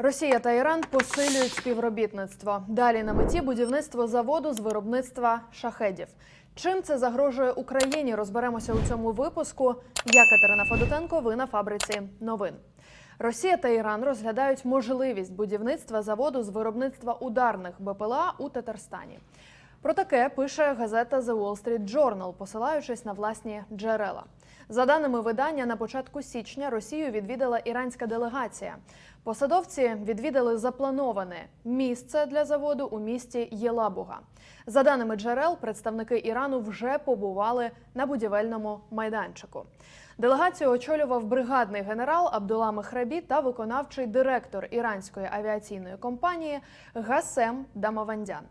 Росія та Іран посилюють співробітництво. Далі на меті будівництво заводу з виробництва шахедів. Чим це загрожує Україні? Розберемося у цьому випуску. Я Катерина Федотенко. Ви на фабриці новин. Росія та Іран розглядають можливість будівництва заводу з виробництва ударних БПЛА у Татарстані. Про таке пише газета The Wall Street Journal, посилаючись на власні джерела. За даними видання, на початку січня Росію відвідала іранська делегація. Посадовці відвідали заплановане місце для заводу у місті Єлабуга. За даними джерел, представники Ірану вже побували на будівельному майданчику. Делегацію очолював бригадний генерал Абдула Мехрабі та виконавчий директор іранської авіаційної компанії Гасем Дамавандян.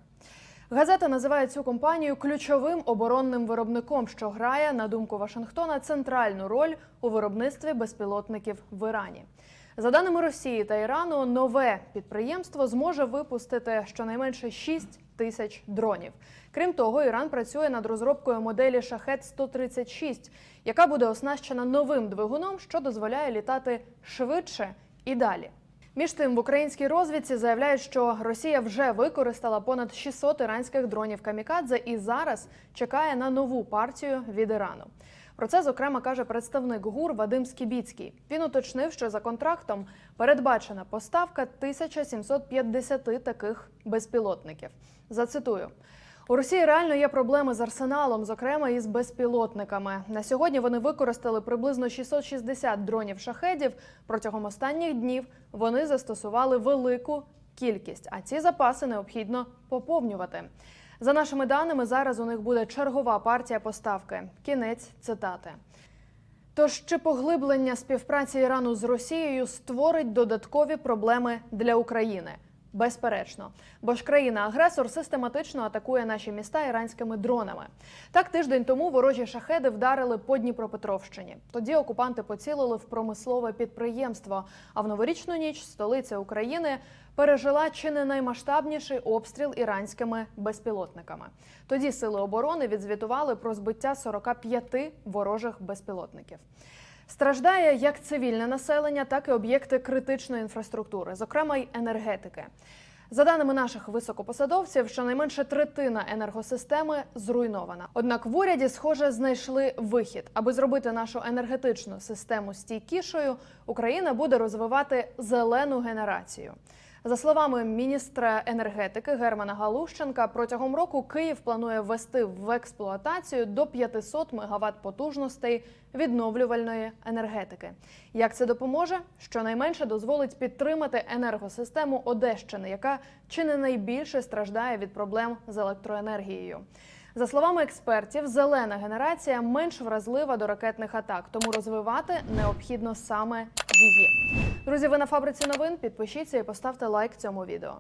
Газета називає цю компанію ключовим оборонним виробником, що грає, на думку Вашингтона, центральну роль у виробництві безпілотників в Ірані. За даними Росії та Ірану, нове підприємство зможе випустити щонайменше 6 тисяч дронів. Крім того, Іран працює над розробкою моделі Шахет 136 яка буде оснащена новим двигуном, що дозволяє літати швидше і далі. Між тим, в українській розвідці заявляють, що Росія вже використала понад 600 іранських дронів камікадзе і зараз чекає на нову партію від Ірану. Про це зокрема каже представник ГУР Вадим Скібіцький. Він уточнив, що за контрактом передбачена поставка 1750 таких безпілотників. Зацитую. У Росії реально є проблеми з арсеналом, зокрема із безпілотниками. На сьогодні вони використали приблизно 660 дронів шахедів. Протягом останніх днів вони застосували велику кількість, а ці запаси необхідно поповнювати. За нашими даними, зараз у них буде чергова партія поставки. Кінець цитати. Тож чи поглиблення співпраці Ірану з Росією створить додаткові проблеми для України? Безперечно, бо ж країна-агресор систематично атакує наші міста іранськими дронами. Так тиждень тому ворожі шахеди вдарили по Дніпропетровщині. Тоді окупанти поцілили в промислове підприємство. А в новорічну ніч столиця України пережила чи не наймасштабніший обстріл іранськими безпілотниками. Тоді сили оборони відзвітували про збиття 45 ворожих безпілотників. Страждає як цивільне населення, так і об'єкти критичної інфраструктури, зокрема й енергетики. За даними наших високопосадовців, щонайменше третина енергосистеми зруйнована. Однак в уряді, схоже, знайшли вихід, аби зробити нашу енергетичну систему стійкішою. Україна буде розвивати зелену генерацію. За словами міністра енергетики Германа Галущенка, протягом року Київ планує ввести в експлуатацію до 500 МВт потужностей відновлювальної енергетики. Як це допоможе? Щонайменше дозволить підтримати енергосистему Одещини, яка чи не найбільше страждає від проблем з електроенергією. За словами експертів, зелена генерація менш вразлива до ракетних атак, тому розвивати необхідно саме її. Друзі, ви на фабриці новин. Підпишіться і поставте лайк цьому відео.